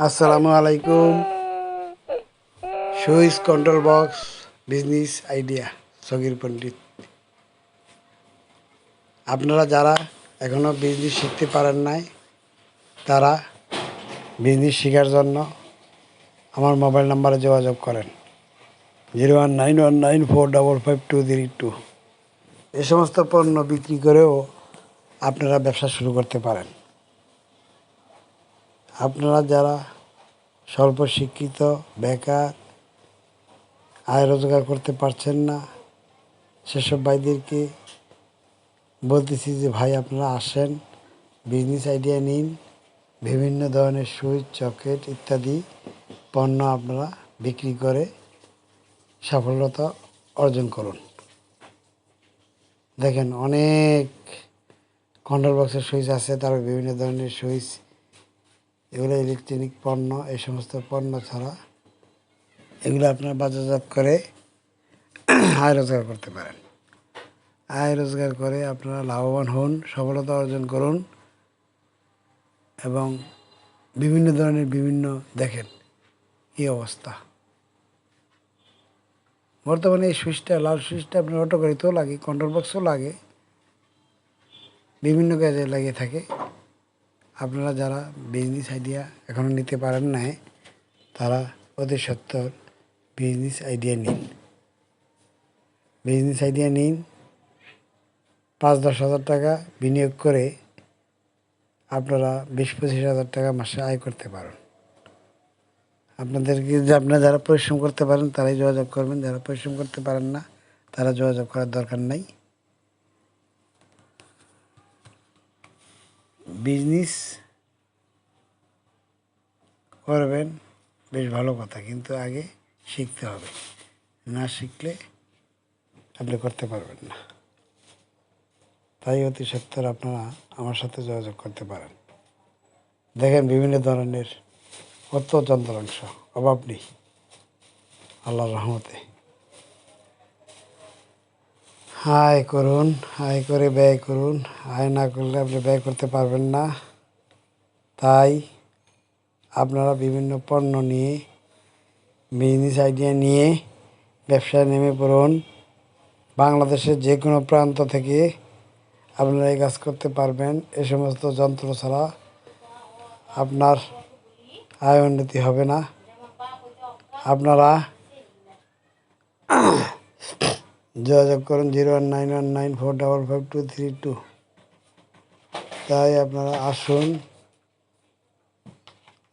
আসসালামু আলাইকুম switch control box business idea Sagir Pandit আপনারা যারা এখনও বিজনেস শিখতে পারেন নাই তারা বিজনেস শেখার জন্য আমার মোবাইল নাম্বারে যোগাযোগ করেন zero one nine one nine four double five two three two এ সমস্ত পণ্য বিক্রি করেও আপনারা ব্যবসা শুরু করতে পারেন। আপনারা যারা স্বল্প শিক্ষিত, বেকার, আয় রোজগার করতে পারছেন না, সেসব ভাইদেরকে বলতেছি যে, ভাই, আপনারা আসেন বিজনেস আইডিয়া নিন, বিভিন্ন ধরনের সুইচ চকলেট ইত্যাদি পণ্য আপনারা বিক্রি করে সফলতা অর্জন করুন। দেখেন, অনেক কন্ট্রোল বক্সের সুইচ আছে, তারপর বিভিন্ন ধরনের সুইচ এগুলো ইলেকট্রনিক পণ্য, এই সমস্ত পণ্য ছাড়া এগুলো আপনার বাজারজাত করে আয় রোজগার করতে পারেন। আয় রোজগার করে আপনারা লাভবান হন, সফলতা অর্জন করুন এবং বিভিন্ন ধরনের বিভিন্ন দেখেন কী অবস্থা। বর্তমানে এই সুইচটা, লাল সুইচটা আপনার অটো গাড়িতেও লাগে কন্ট্রোল বক্সও লাগে, বিভিন্ন কাজে লাগিয়ে থাকে। আপনারা যারা বিজনেস আইডিয়া এখনও নিতে পারেন নাই, তারা অতি সত্তর বিজনেস আইডিয়া নিন। বিজনেস আইডিয়া নিন, পাঁচ দশ হাজার টাকা বিনিয়োগ করে আপনারা বিশ পঁচিশ হাজার টাকা মাসে আয় করতে পারেন। আপনাদেরকে যে আপনারা যারা পরিশ্রম করতে পারেন, তারাই যোগাযোগ করবেন। যারা পরিশ্রম করতে পারেন না, তারা যোগাযোগ করার দরকার নাই। বিজনেস করবেন, বেশ ভালো কথা, কিন্তু আগে শিখতে হবে। না শিখলে আপনি করতে পারবেন না। তাই অতি সত্তর আপনারা আমার সাথে যোগাযোগ করতে পারেন। দেখেন বিভিন্ন ধরনের কত যন্ত্রাংশ অভাব নেই। আল্লাহর রহমতে। আয় করুন আয় করে ব্যয় করুন। আয় না করলে আপনি ব্যয় করতে পারবেন না। তাই আপনারা বিভিন্ন পণ্য নিয়ে বিজনেস আইডিয়া নিয়ে ব্যবসায় নেমে পড়ুন। বাংলাদেশের যে কোনো প্রান্ত থেকে আপনারা এই কাজ করতে পারবেন। এ সমস্ত যন্ত্র ছাড়া আপনার আয় উন্নতি হবে না। আপনারা যোগাযোগ করুন zero one nine one nine four double five two three two. তাই আপনারা আসুন,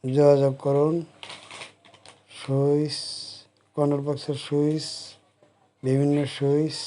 যোগাযোগ করুন। সুইচ কর্নার বক্সের সুইচ বিভিন্ন সুইচ